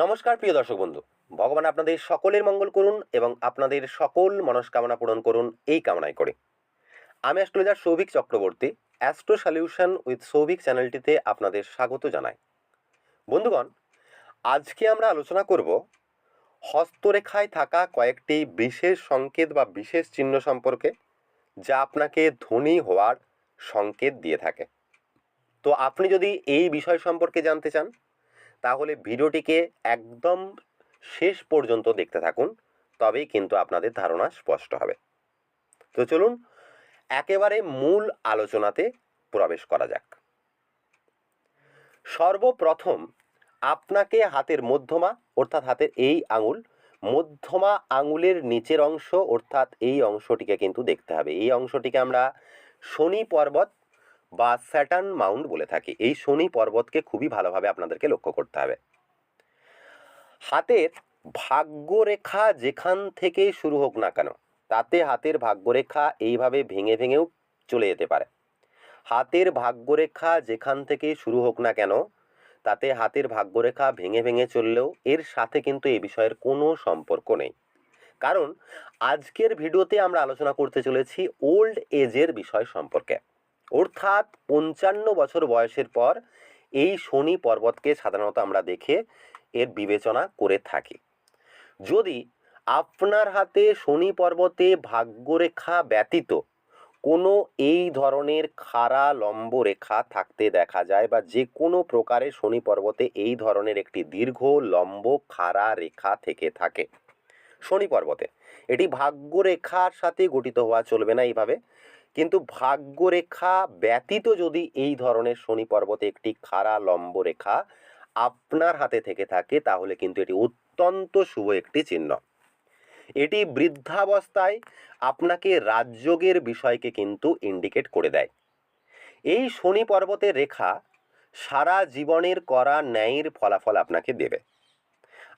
নমস্কার, প্রিয় দর্শক বন্ধু। ভগবান আপনাদের সকলের মঙ্গল করুন এবং আপনাদের সকল মনস্কামনা পূরণ করুন এই কামনায় করে। আমি astrologer Souvik Chakraborty, astro solution with Souvik চ্যানেলটিতে আপনাদের স্বাগত জানাই। বন্ধুগণ, আজকে আমরা আলোচনা করব হস্তরেখায় থাকা কয়েকটি বিশেষ সংকেত বা বিশেষ চিহ্ন সম্পর্কে, যা আপনাকে ধনী হওয়ার সংকেত দিয়ে থাকে। তো আপনি যদি এই বিষয় সম্পর্কে জানতে চান তাহলে ভিডিওটিকে একদম শেষ পর্যন্ত দেখতে থাকুন, তবেই কিন্তু আপনাদের ধারণা স্পষ্ট হবে। তো চলুন, একেবারে মূল আলোচনাতে প্রবেশ করা যাক। সর্বপ্রথম আপনাকে হাতের মধ্যমা, অর্থাৎ হাতের এই আঙুল, মধ্যমা আঙুলের নিচের অংশ, অর্থাৎ এই অংশটিকে কিন্তু দেখতে হবে। এই অংশটিকে আমরা শনি পর্বত বা স্যাটার্ন মাউন্ট বলে থাকি, এই শনি পর্বতকে খুবই ভালোভাবে আপনাদেরকে লক্ষ্য করতে হবে। হাতের ভাগ্যরেখা যেখান থেকে শুরু হোক না কেন, তাতে হাতের ভাগ্যরেখা এইভাবে ভেঙে ভেঙেও চলে যেতে পারে। হাতের ভাগ্যরেখা যেখান থেকে শুরু হোক না কেন, তাতে হাতের ভাগ্যরেখা ভেঙে ভেঙে চললেও এর সাথে কিন্তু এই বিষয়ের কোনো সম্পর্ক নেই। কারণ, আজকের ভিডিওতে আমরা আলোচনা করতে চলেছি ওল্ড এজের বিষয় সম্পর্কে। অর্থাৎ পঞ্চান্ন বছর বয়সের পর এই শনি পর্বতকে সাধারণত আমরা দেখে এর বিবেচনা করে থাকি। যদি আপনার হাতে শনি পর্বতে ভাগ্যরেখা ব্যতীত কোনো এই ধরনের খাড়া লম্ব রেখা থাকতে দেখা যায় বা যে কোনো প্রকারে শনি পর্বতে এই ধরনের একটি দীর্ঘ, লম্ব, খাড়া রেখা থেকে থাকে শনি পর্বতে, এটি ভাগ্যরেখার সাথে গঠিত হওয়া চলবে না এইভাবে। কিন্তু ভাগ্যরেখা ব্যতীত যদি এই ধরনের শনি পর্বতে একটি খাড়া লম্ব রেখা আপনার হাতে থেকে থাকে, তাহলে কিন্তু এটি অত্যন্ত শুভ একটি চিহ্ন। এটি বৃদ্ধাবস্থায় আপনাকে রাজযোগের বিষয়কে কিন্তু ইন্ডিকেট করে দেয়। এই শনি পর্বতের রেখা সারা জীবনের করা ন্যায়ের ফলাফল আপনাকে দেবে।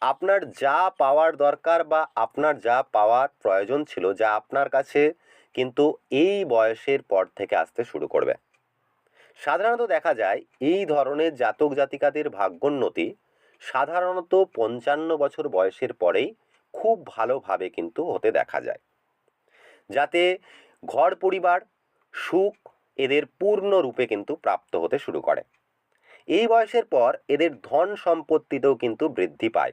আপনার যা পাওয়ার দরকার বা আপনার যা পাওয়ার প্রয়োজন ছিল, যা আপনার কাছে কিন্তু এই বয়সের পর থেকে আসতে শুরু করবে। সাধারণত দেখা যায়, এই ধরনের জাতক জাতিকাদের ভাগ্যোন্নতি সাধারণত পঞ্চান্ন বছর বয়সের পরেই খুব ভালোভাবে কিন্তু হতে দেখা যায়। যাতে ঘর পরিবার, সুখ এদের পূর্ণরূপে কিন্তু প্রাপ্ত হতে শুরু করে। এই বয়সের পর এদের ধন সম্পত্তিতেও কিন্তু বৃদ্ধি পায়।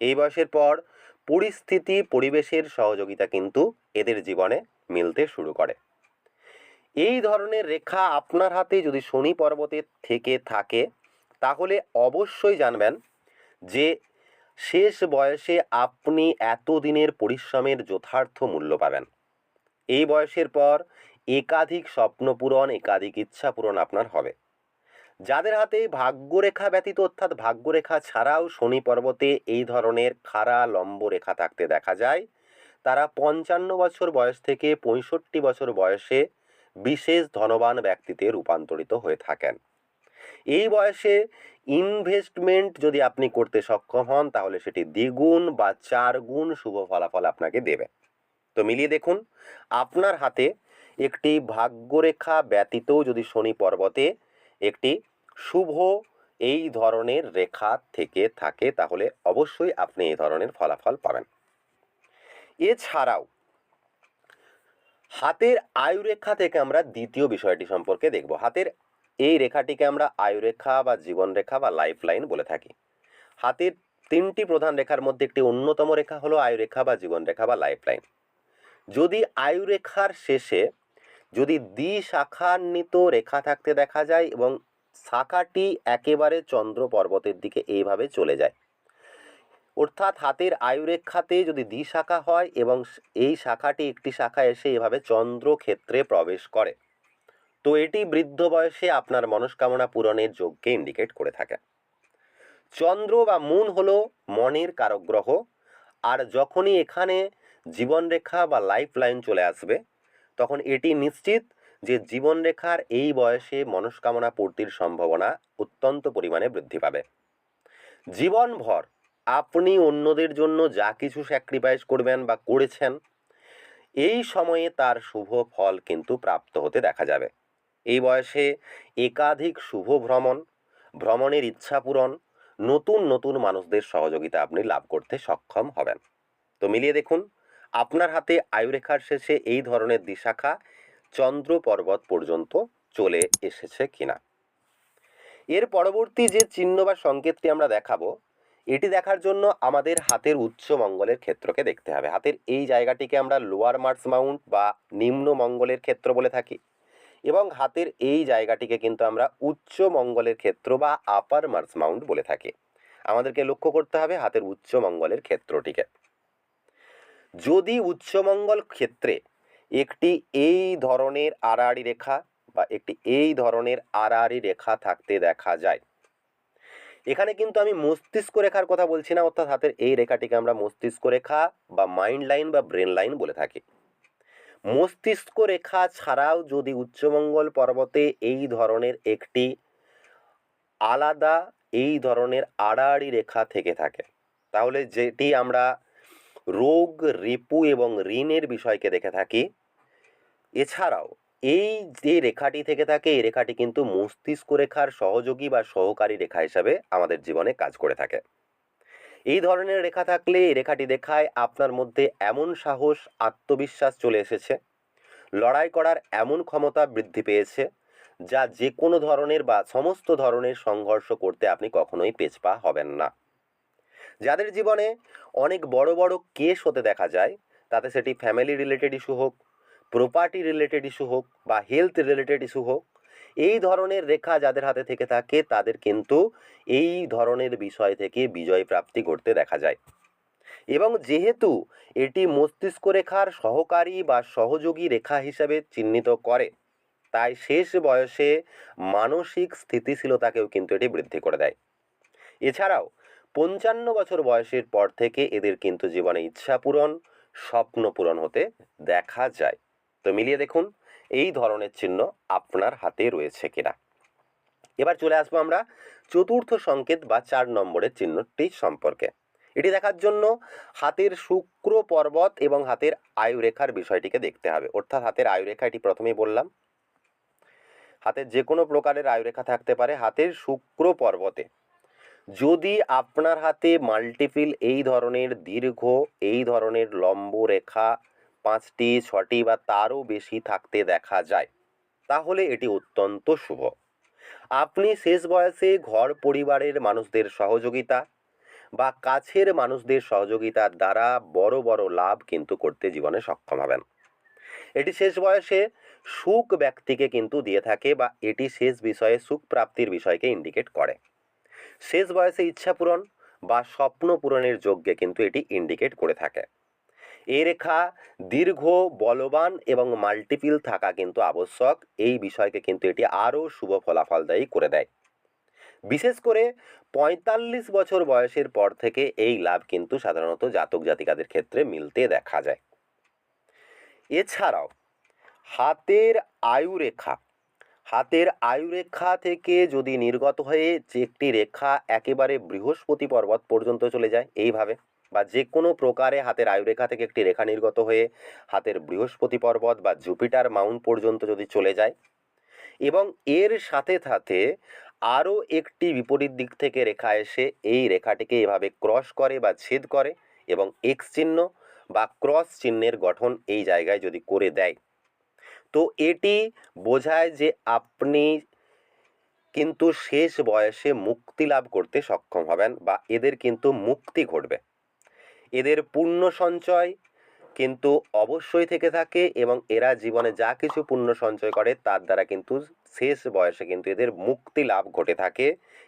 এই বয়সের পর পরিস্থিতি, পরিবেশের সহযোগিতা কিন্তু এদের জীবনে মিলতে শুরু করে। এই ধরনের রেখা আপনার হাতে যদি শনি পর্বতে থেকে থাকে, তাহলে অবশ্যই জানবেন যে শেষ বয়সে আপনি এতদিনের পরিশ্রমের যথার্থ মূল্য পাবেন। এই বয়সের পর একাধিক স্বপ্ন পূরণ, একাধিক ইচ্ছা পূরণ আপনার হবে। যাদের হাতে ভাগ্যরেখা ব্যতীত অর্থাৎ ভাগ্যরেখা ছাড়াও শনি পর্বতে এই ধরনের খাড়া লম্ব রেখা থাকতে দেখা যায়। তারা পঞ্চান্ন বছর বয়স থেকে পঁয়ষট্টি বছর বয়সে বিশেষ ধনবান ব্যক্তিতে রূপান্তরিত হয়ে থাকেন। এই বয়সে ইনভেস্টমেন্ট যদি আপনি করতে সক্ষম হন, তাহলে সেটি দ্বিগুণ বা চার গুণ শুভ ফলাফল আপনাকে দেবে। তো মিলিয়ে দেখুন, আপনার হাতে একটি ভাগ্যরেখা ব্যতীত যদি শনি পর্বতে একটি শুভ এই ধরনের রেখা থেকে থাকে, তাহলে অবশ্যই আপনি এই ধরনের ফলাফল পাবেন। এছাড়াও, হাতের আয়ুরেখা থেকে আমরা দ্বিতীয় বিষয়টি সম্পর্কে দেখব। হাতের এই রেখাটিকে আমরা আয়ুরেখা বা জীবনরেখা বা লাইফ লাইন বলে থাকি। হাতের তিনটি প্রধান রেখার মধ্যে একটি অন্যতম রেখা হলো আয়ুরেখা বা জীবনরেখা বা লাইফ লাইন যদি আয়ুরেখার শেষে যদি দ্বি শাখান্বিত রেখা থাকতে দেখা যায় এবং শাখাটি একেবারে চন্দ্র পর্বতের দিকে এইভাবে চলে যায়। অর্থাৎ হাতের আয়ুরেখাতে যদি দ্বি শাখা হয় এবং এই শাখাটি একটি শাখা এসে এভাবে চন্দ্র ক্ষেত্রে প্রবেশ করে। তো এটি বৃদ্ধ বয়সে আপনার মনস্কামনা পূরণের যোগকে ইন্ডিকেট করে থাকে। চন্দ্র বা মুন হলো মনের কারক গ্রহ আর যখনই এখানে জীবনরেখা বা লাইফ লাইন চলে আসবে, তখন এটি নিশ্চিত যে জীবনরেখার এই বয়সে মনস্কামনা পূর্তির সম্ভাবনা অত্যন্ত পরিমাণে বৃদ্ধি পাবে। জীবনভর আপনি অন্যদের জন্য যা কিছু স্যাক্রিফাইস করবেন বা করেছেন, এই সময়ে তার শুভ ফল কিন্তু প্রাপ্ত হতে দেখা যাবে। এই বয়সে একাধিক শুভ ভ্রমণ, ভ্রমণের ইচ্ছা পূরণ, নতুন নতুন মানুষদের সহযোগিতা আপনি লাভ করতে সক্ষম হবেন। তো মিলিয়ে দেখুন, আপনার হাতে আয়ুরেখার শেষে এই ধরনের দিশাখা চন্দ্র পর্বত পর্যন্ত চলে এসেছে কিনা। এর পরবর্তী যে চিহ্ন বা সংকেতটি আমরা দেখাবো, এটি দেখার জন্য আমাদের হাতের উচ্চ মঙ্গলের ক্ষেত্রকে দেখতে হবে। হাতের এই জায়গাটিকে আমরা লোয়ার মার্স মাউন্ট বা নিম্ন মঙ্গলের ক্ষেত্র বলে থাকি এবং হাতের এই জায়গাটিকে কিন্তু আমরা উচ্চ মঙ্গলের ক্ষেত্র বা আপার মার্স মাউন্ট বলে থাকি। আমাদেরকে লক্ষ্য করতে হবে হাতের উচ্চ মঙ্গলের ক্ষেত্রটিকে। যদি উচ্চমঙ্গল ক্ষেত্রে একটি এই ধরনের আড়াআড়ি রেখা বা একটি এই ধরনের আড়াআড়ি রেখা থাকতে দেখা যায়। এখানে কিন্তু আমি মস্তিষ্ক রেখার কথা বলছি না, অর্থাৎ হাতের এই রেখাটিকে আমরা মস্তিষ্ক রেখা বা মাইন্ড লাইন বা ব্রেন লাইন বলে থাকি। মস্তিষ্ক রেখা ছাড়াও যদি উচ্চমঙ্গল পর্বতে এই ধরনের একটি আলাদা এই ধরনের আড়াআড়ি রেখা থেকে থাকে, তাহলে যেটি আমরা রোগ, রিপু এবং ঋণের বিষয়কে দেখে থাকি এছাড়াও, এই যে রেখাটি থেকে থাকে, এই রেখাটি কিন্তু মস্তিষ্ক রেখার সহযোগী বা সহকারী রেখা হিসাবে আমাদের জীবনে কাজ করে থাকে। এই ধরনের রেখা থাকলে এই রেখাটি দেখায় আপনার মধ্যে এমন সাহস, আত্মবিশ্বাস চলে এসেছে, লড়াই করার এমন ক্ষমতা বৃদ্ধি পেয়েছে, যা যে কোনো ধরনের বা সমস্ত ধরনের সংঘর্ষ করতে আপনি কখনোই পেছপা হবেন না। যাদের জীবনে অনেক বড় বড় কেস হতে দেখা যায়, তাতে সেটি ফ্যামিলি রিলেটেড ইস্যু হোক প্রপার্টি রিলেটেড ইস্যু হোক বা হেলথ রিলেটেড ইস্যু হোক, এই ধরনের রেখা যাদের হাতে থেকে থাকে, তাদের কিন্তু এই ধরনের বিষয় থেকে বিজয় প্রাপ্তি করতে দেখা যায়। এবং যেহেতু এটি মস্তিষ্ক রেখার সহকারী বা সহযোগী রেখা হিসাবে চিহ্নিত করে, তাই শেষ বয়সে মানসিক স্থিতিশীলতাকেও কিন্তু এটি বৃদ্ধি করে দেয়। এছাড়াও, পঞ্চান্ন বছর বয়সের পর থেকে এদের কিন্তু জীবনে ইচ্ছা পূরণ, স্বপ্ন পূরণ হতে দেখা যায়। তো মিলিয়ে দেখুন, এই ধরনের চিহ্ন আপনার হাতে রয়েছে কিনা। এবার চলে আসব আমরা চতুর্থ সংকেত বা চার নম্বরের চিহ্নটি সম্পর্কে। এটি দেখার জন্য হাতের শুক্র পর্বত এবং হাতের আয়ুরেখার বিষয়টিকে দেখতে হবে। অর্থাৎ হাতের আয়ুরেখা, এটি প্রথমেই বললাম। হাতের যে কোনো প্রকারের আয়ুরেখা থাকতে পারে হাতের শুক্র পর্বতে। যদি আপনার হাতে মাল্টিপিল এই ধরনের দীর্ঘ, এই ধরনের লম্ব রেখা পাঁচটি, ছটি বা তারও বেশি থাকতে দেখা যায়। তাহলে এটি অত্যন্ত শুভ। আপনি শেষ বয়সে ঘর পরিবারের মানুষদের সহযোগিতা বা কাছের মানুষদের সহযোগিতার দ্বারা বড় বড় লাভ কিন্তু করতে জীবনে সক্ষম হবেন। এটি শেষ বয়সে সুখ ব্যক্তিকে কিন্তু দিয়ে থাকে বা এটি শেষ বিষয়ে সুখ প্রাপ্তির বিষয়কে ইন্ডিকেট করে। শেষ বয়সে ইচ্ছা পূরণ বা স্বপ্ন পূরণের যোগ্যে কিন্তু এটি ইন্ডিকেট করে থাকে। এই রেখা দীর্ঘ, বলবান এবং মাল্টিপিল থাকা কিন্তু আবশ্যক। এই বিষয়কে কিন্তু এটি আরও শুভ ফলাফলদায়ী করে দেয়। বিশেষ করে পঁয়তাল্লিশ বছর বয়সের পর থেকে এই লাভ কিন্তু সাধারণত জাতক জাতিকাদের ক্ষেত্রে মিলতে দেখা যায়। এছাড়াও, হাতের আয়ুরেখা হাতের আয়ুরেখা থেকে যদি নির্গত হয়ে যে একটি রেখা একেবারে বৃহস্পতি পর্বত পর্যন্ত চলে যায়, এইভাবে বা যে কোনো প্রকারে হাতের আয়ুরেখা থেকে একটি রেখা নির্গত হয়ে হাতের বৃহস্পতি পর্বত বা জুপিটার মাউন্ট পর্যন্ত যদি চলে যায় এবং এর সাথে সাথে আরও একটি বিপরীত দিক থেকে রেখা এসে এই রেখাটিকে এভাবে ক্রস করে বা ছেদ করে এবং এক্স চিহ্ন বা ক্রস চিহ্নের গঠন এই জায়গায় যদি করে দেয়। তো এটি বোঝায় যে আপনি কিন্তু শেষ বয়সে মুক্তি লাভ করতে সক্ষম হবেন বা এদের কিন্তু মুক্তি ঘটবে। এদের পুণ্য সঞ্চয়, কিন্তু অবশ্যই থেকে থাকে এবং এরা জীবনে যা কিছু পুণ্য সঞ্চয় করে তার দ্বারা কিন্তু শেষ বয়সে কিন্তু এদের মুক্তি লাভ ঘটে থাকে।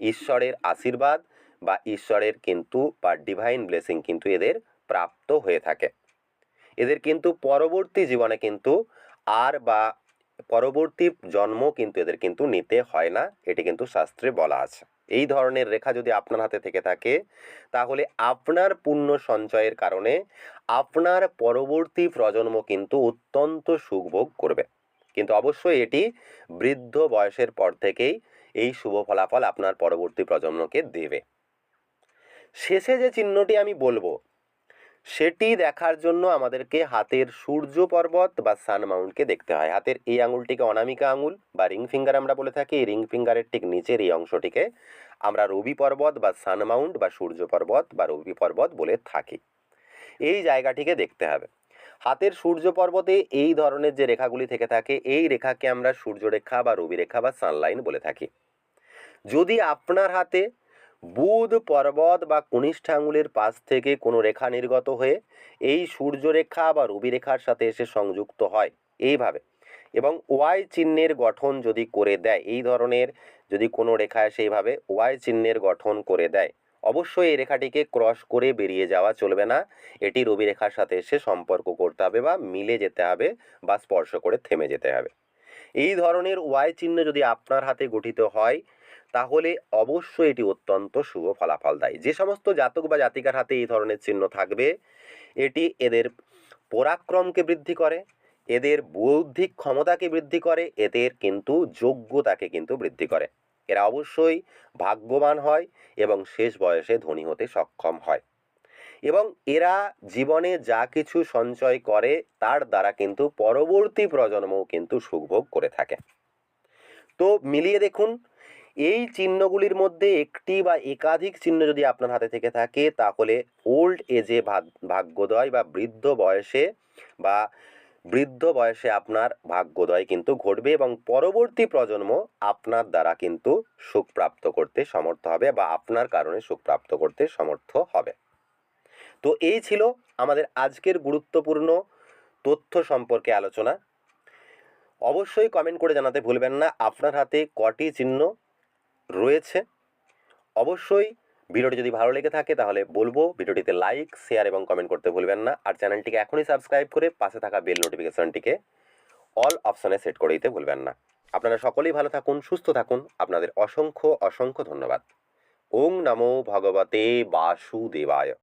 ঈশ্বরের আশীর্বাদ বা ঈশ্বরের কিন্তু বা ডিভাইন ব্লেসিং কিন্তু এদের প্রাপ্ত হয়ে থাকে। এদের কিন্তু পরবর্তী জীবনে কিন্তু আর বা পরবর্তী জন্ম কিন্তু এদের কিন্তু নিতে হয় না, এটি কিন্তু শাস্ত্রে বলা আছে। এই ধরনের রেখা যদি আপনার হাতে থেকে থাকে, তাহলে আপনার পুণ্য সঞ্চয়ের কারণে আপনার পরবর্তী প্রজন্ম কিন্তু অত্যন্ত সুখভোগ করবে। কিন্তু অবশ্যই এটি বৃদ্ধ বয়সের পর থেকেই এই শুভ ফলাফল আপনার পরবর্তী প্রজন্মকে দেবে। শেষে যে চিহ্নটি আমি বলব সেটি দেখার জন্য আমাদেরকে হাতের সূর্য পর্বত বা সান মাউন্টকে দেখতে হয়। হাতের এই আঙুলটিকে অনামিকা আঙুল বা রিং ফিঙ্গার আমরা বলে থাকি। রিং ফিঙ্গারের ঠিক নিচের এই অংশটিকে আমরা রবি পর্বত বা সান মাউন্ট বা সূর্য পর্বত বা রবি পর্বত বলে থাকি। এই জায়গাটিকে দেখতে হবে। হাতের সূর্য পর্বতে এই ধরনের যে রেখাগুলি থেকে থাকে, এই রেখাকে আমরা সূর্যরেখা বা রবি রেখা বা সানলাইন বলে থাকি। যদি আপনার হাতে বুধ পর্বত বা কনিষ্ঠ আঙুলের পাশ থেকে কোনো রেখা নির্গত হয়ে এই সূর্যরেখা বা রবি রেখার সাথে এসে সংযুক্ত হয়। এইভাবে। এবং ওয়াই চিহ্নের গঠন যদি করে দেয়, এই ধরনের যদি কোনো রেখা সেইভাবে ওয়াই চিহ্নের গঠন করে দেয়, অবশ্যই এই রেখাটিকে ক্রস করে বেরিয়ে যাওয়া চলবে না। এটি রবি রেখার সাথে এসে সম্পর্ক করতে হবে বা মিলে যেতে হবে বা স্পর্শ করে থেমে যেতে হবে। এই ধরনের ওয়াই চিহ্ন যদি আপনার হাতে গঠিত হয় তাহলে অবশ্যই এটি অত্যন্ত শুভ ফলাফল দেয়। যে সমস্ত জাতক বা জাতিকার হাতে এই ধরনের চিহ্ন থাকবে, এটি এদের পরাক্রমকে বৃদ্ধি করে, এদের বৌদ্ধিক ক্ষমতাকে বৃদ্ধি করে, এদের কিন্তু যোগ্যতাকে কিন্তু বৃদ্ধি করে। এরা অবশ্যই ভাগ্যবান হয় এবং শেষ বয়সে ধনী হতে সক্ষম হয়। এবং এরা জীবনে যা কিছু সঞ্চয় করে, তার দ্বারা কিন্তু পরবর্তী প্রজন্মও কিন্তু সুখভোগ করে থাকে। তো মিলিয়ে দেখুন এই চিহ্নগুলির মধ্যে একটি বা একাধিক চিহ্ন যদি আপনার হাতে থেকে থাকে, তাহলে ওল্ড এজে ভাগ, ভাগ্যোদয় বা বৃদ্ধ বয়সে বা বৃদ্ধ বয়সে আপনার ভাগ্যোদয় কিন্তু ঘটবে এবং পরবর্তী প্রজন্ম আপনার দ্বারা কিন্তু সুখ প্রাপ্ত করতে সমর্থ হবে বা আপনার কারণে সুখ প্রাপ্ত করতে সমর্থ হবে। তো এই ছিল আমাদের আজকের গুরুত্বপূর্ণ তথ্য সম্পর্কে আলোচনা। অবশ্যই কমেন্ট করে জানাতে ভুলবেন না। আপনার হাতে কটি চিহ্ন রয়েছে। অবশ্যই ভিডিওটি যদি ভালো লেগে থাকে তাহলে বলব ভিডিওটিতে লাইক শেয়ার এবং কমেন্ট করতে ভুলবেন না। আর চ্যানেলটিকে এখনই সাবস্ক্রাইব করে পাশে থাকা বেল নোটিফিকেশনটিকে অল অপশানে সেট করে দিতে ভুলবেন না। আপনারা সকলেই ভালো থাকুন, সুস্থ থাকুন। আপনাদের অসংখ্য অসংখ্য ধন্যবাদ। ওং নমো ভগবতে বাসুদেবায়।